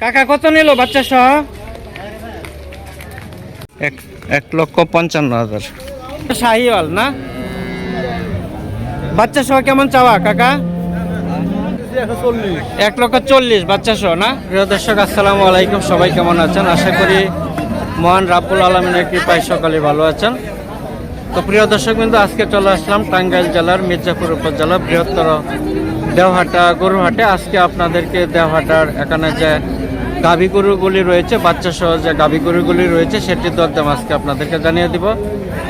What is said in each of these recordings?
কাকা কত নিল বাচ্চা সহ? এক এক লক্ষ পঞ্চান্ন হাজার। শাহিওয়াল না? বাচ্চা সহ কেমন চাওয়া কাকা? এক লক্ষ চল্লিশ বাচ্চা সহ না? প্রিয় দর্শক আসসালামু আলাইকুম। সবাই কেমন আছেন? আশা করি মহান রাব্বুল আলমিনের কৃপায় সকালে ভালো আছেন। তো প্রিয় দর্শক বিন্দু আজকে চলে আসলাম টাঙ্গাইল জেলার মির্জাপুর উপজেলা বৃহত্তর দেওহাটা গরুহাটে আজকে আপনাদেরকে দেওহাটার এখানে যে গাভী গরুগুলি রয়েছে বাচ্চা সহ যে গাভী গরুগুলি রয়েছে সেটির দরদাম আজকে আপনাদেরকে জানিয়ে দিব।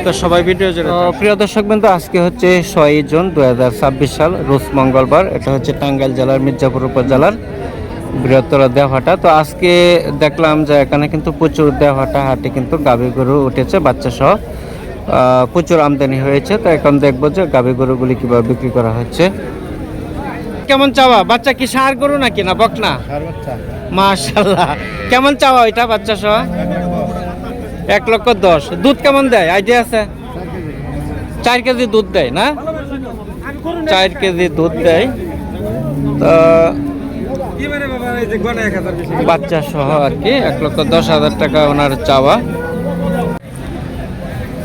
তো সবাই ভিডিও তো প্রিয় দর্শক বিন্দু আজকে হচ্ছে ছয়ই জুন দু হাজার ছাব্বিশ সাল রোজ মঙ্গলবার। এটা হচ্ছে টাঙ্গাইল জেলার মির্জাপুর উপজেলার বৃহত্তর দেওহাটা তো আজকে দেখলাম যে এখানে কিন্তু প্রচুর দেওহাটা হাটে কিন্তু গাভী গরু উঠেছে বাচ্চা সহ প্রচুর আমদানি হয়েছে। তো এখন দেখব যে গাভী গরুগুলি কীভাবে বিক্রি করা হচ্ছে। কেমন চাওয়া? বাচ্চা কি সার গরু নাকি না বকনা? মাশাল্লাহ কেমন চাওয়া ওইটা বাচ্চা সহ? এক লক্ষ দশ। দুধ কেমন দেয়? আইডিয়া আছে? চার কেজি দুধ দেয় না? চার কেজি দুধ দেয়। তো বাচ্চা সহ আর কি এক লক্ষ দশ হাজার টাকা ওনার চাওয়া।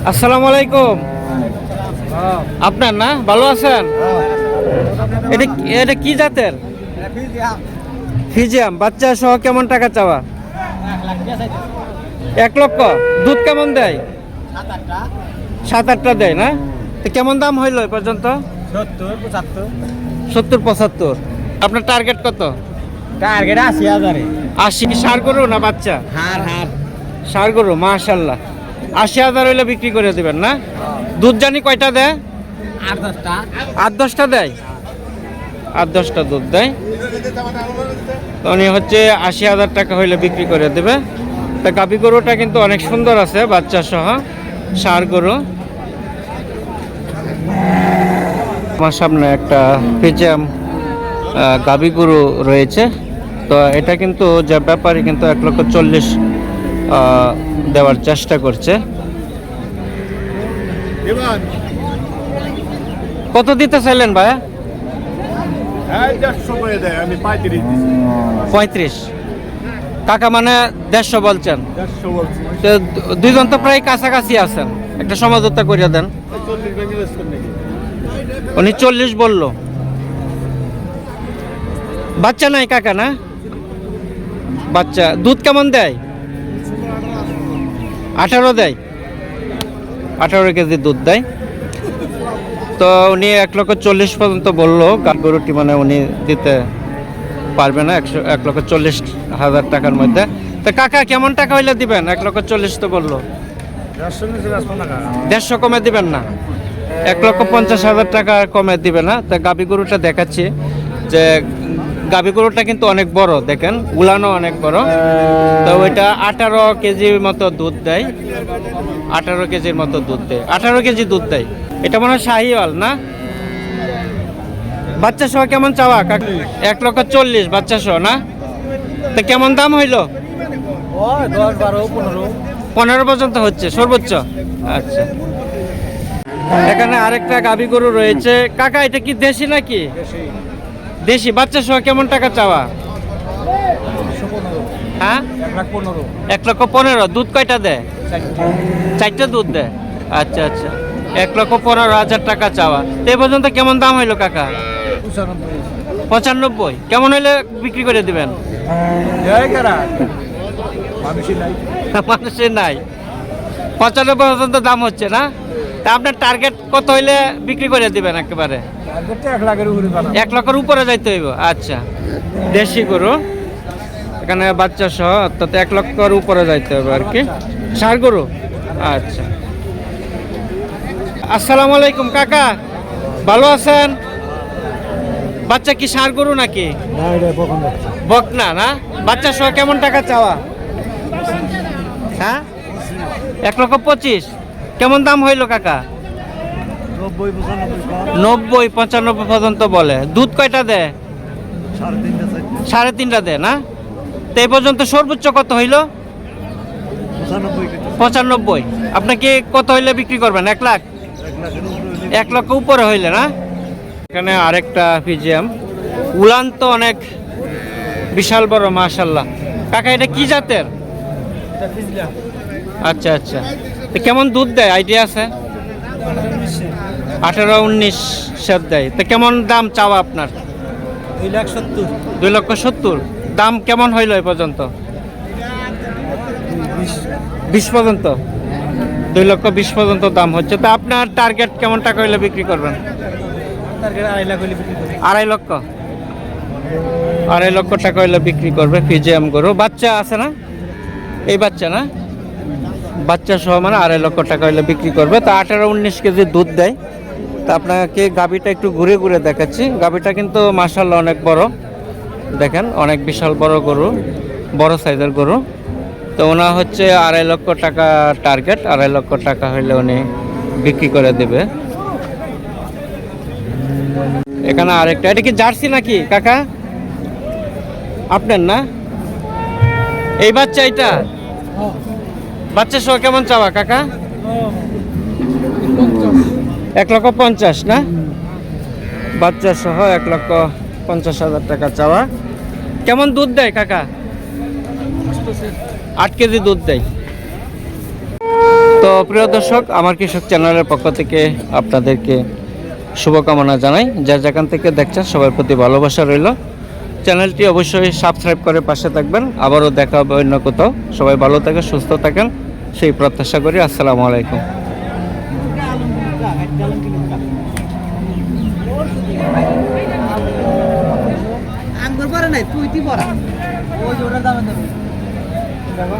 আসসালামু আলাইকুম। আপনার না? ভালো আছেন? এটা কি- এটা কি জাতের? ফিজিয়াম। বাচ্চা সহ কেমন টাকা চাওয়া? এক লক্ষ। দুধ কেমন দেয়? সাত আটটা দেয় না? তো কেমন দাম হইল এ পর্যন্ত? সত্তর পঁচাত্তর। সত্তর পঁচাত্তর। আপনার টার্গেট কত? টার্গেট আশি হাজারে। আশি সার গরু না বাচ্চা? হার হার। সার গরু মাশাল্লাহ। আশি হাজার হইলে বিক্রি করে দিবেন না? দুধ জানি কয়টা দেয়? আট দশটা। দেয়? আট দশটা দুধ দেয়। তো উনি হচ্ছে আশি হাজার টাকা হইলে বিক্রি করে দেবে। তা গাভী গরুটা কিন্তু অনেক সুন্দর আছে বাচ্চা সহ সার গরু। আমার সামনে একটা ফিজিয়াম গাভী গরু রয়েছে। তো এটা কিন্তু যে ব্যাপারে কিন্তু এক লক্ষ চল্লিশ দেওয়ার চেষ্টা করছে। কত দিতে চাইলেন ভাইয়া পঁয়ত্রিশ কাকা মানে দেড়শো বলছেন। দুইজন তো প্রায় কাছাকাছি আছেন। একটা সমঝোতা করিয়া দেন। উনি চল্লিশ বলল। বাচ্চা নাই কাকা না? বাচ্চা। দুধ কেমন দেয়? আঠারো দেয়। আঠারো কেজি দুধ দেয়। তো উনি এক লক্ষ চল্লিশ পর্যন্ত বলল গরুটি মানে উনি দিতে পারবে না, একশো, এক লক্ষ চল্লিশ হাজার টাকার মধ্যে। তো কাকা, কেমন টাকা হইলে দিবেন? এক লক্ষ চল্লিশ তো বলল। দেড়শো কমে দিবেন না। এক লক্ষ পঞ্চাশ হাজার টাকা কমে দিবে না। তা গাবি গরুটা দেখাচ্ছি। যে গাবি গরুটা কিন্তু অনেক বড়, দেখেন উলানো অনেক বড়। তো ওইটা আঠারো কেজির মতো দুধ দেয়। আঠারো কেজির মতো দুধ দেয়। আঠারো কেজি দুধ দেয়। এটা মনে হয় শাহিওয়াল না? বাচ্চা সহ কেমন চাওয়া? কাকু এক লক্ষ চল্লিশ বাচ্চা সহ না? তো কেমন দাম হইল? পনেরো। পর্যন্ত হচ্ছে সর্বোচ্চ? আচ্ছা। এখানে আরেকটা গাভী গরু রয়েছে। কাকা এটা কি দেশি নাকি? দেশি। বাচ্চা সহ কেমন টাকা চাওয়া? হ্যাঁ? এক লক্ষ পনেরো। দুধ কয়টা দেয়? চারটে দুধ দেয়। আচ্ছা আচ্ছা। এক লক্ষ পনেরো হাজার টাকা চাওয়া। তো এ পর্যন্ত কেমন দাম হইল কাকা? পঁচানব্বই। কেমন হইলে বিক্রি করে দিবেন? মানুষের নাই। পঁচানব্বই পর্যন্ত দাম হচ্ছে না? তা আপনার টার্গেট কত হইলে বিক্রি করে দিবেন একেবারে? এক লক্ষের উপরে যাইতে হইব। আচ্ছা। দেশি গরু। এখানে বাচ্চা সহ অর্থাৎ এক লক্ষর উপরে যাইতে হবে আর কি। ষাড় গরু? আচ্ছা। আসসালামু আলাইকুম কাকা। ভালো আছেন? বাচ্চা কি সার গরু নাকি? বকনা না বাচ্চা সহ কেমন টাকা চাওয়া? হ্যাঁ? এক লক্ষ পঁচিশ। কেমন দাম হইল কাকা? নব্বই পঁচানব্বই পর্যন্ত বলে। দুধ কয়টা দেয়? সাড়ে তিনটা দেয় না? তো এই পর্যন্ত সর্বোচ্চ কত হইল? পঁচানব্বই আপনাকে কত হইলে বিক্রি করবেন? এক লাখ? এক লক্ষ উপরে হইলে না? এখানে আরেকটা ফিজিয়াম। উলান তো অনেক বিশাল বড় মাশাল্লাহ কাকা এটা কি জাতের? আচ্ছা আচ্ছা। তো কেমন দুধ দেয়? আইডিয়া আছে? আঠেরো উনিশ সের দেয়। তো কেমন দাম চাওয়া আপনার? দুই লাখ সত্তর। দুই লক্ষ সত্তর। দাম কেমন হইল এ পর্যন্ত? বিশ পর্যন্ত? দুই লক্ষ বিশ পর্যন্ত দাম হচ্ছে। তা আপনার টার্গেট কেমন টাকা হইলে বিক্রি করবেন। আড়াই লক্ষ? আড়াই লক্ষ টাকা হইলে বিক্রি করবে ফিজিএম গরু। বাচ্চা আছে না? এই বাচ্চা না? বাচ্চা সহ মানে আড়াই লক্ষ টাকা হইলে বিক্রি করবে। তা আঠারো উনিশ কেজি দুধ দেয়। তা আপনাকে গাবিটা একটু ঘুরে ঘুরে দেখাচ্ছি। গাবিটা কিন্তু মাসাল্লাহ অনেক বড়। দেখেন অনেক বিশাল বড় গরু বড় সাইজের গরু। তো ওনা হচ্ছে আড়াই লক্ষ টাকা টার্গেট আড়াই লক্ষ টাকা হইলে উনি বিক্রি করে দেবে। এখানে আরেকটা, এটা কি জার্সি নাকি, কাকা? আপনার না? এই বাচ্চা এটা বাচ্চা সহ কেমন চাওয়া, কাকা? এক লক্ষ পঞ্চাশ, না? বাচ্চা সহ এক লক্ষ পঞ্চাশ হাজার টাকা চাওয়া। কেমন দুধ দেয়, কাকা? আট কেজি দুধ দেয়। তো প্রিয় দর্শক, আমার কৃষক চ্যানেলের পক্ষ থেকে আপনাদেরকে শুভকামনা জানাই। যার যেখান থেকে দেখছেন, সবার প্রতি ভালোবাসা রইল। চ্যানেলটি অবশ্যই সাবস্ক্রাইব করে পাশে থাকবেন। আবারও দেখা হবে অন্য কোথাও। সবাই ভালো থাকেন সুস্থ থাকেন। সেই প্রত্যাশা করি। আসসালামু আলাইকুম। দেখো